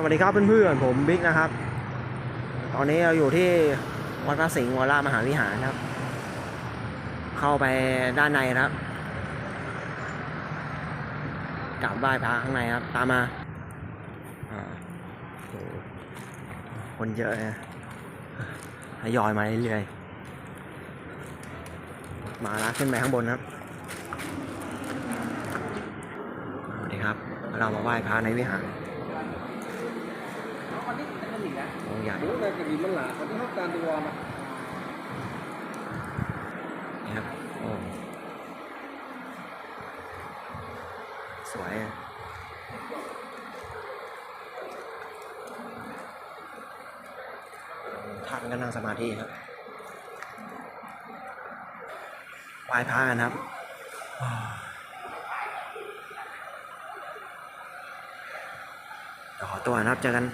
สวัสดีครับเพื่อนๆผมบิ๊กนะครับ ตอนนี้เราอยู่ที่วัดพระสิงห์วรามหาวิหารครับ เข้าไปด้านในนะครับกราบไหว้พระข้างในครับ ตามมาคนเยอะนะทยอยมาเรื่อยๆมาแล้วขึ้นไปข้างบนครับสวัสดีครับ เรามาไหว้พระในวิหาร วันนี้เป็นคนหนึ่งนะ องค์ ใหญ่รู้เลยกระดิ่งมันหลาวันที่เขาการตัวมานี่ครับโอ้สวยอะท่านก็นั่งสมาธิครับไหว้พระกันครับขอตัวนะครับเจอกัน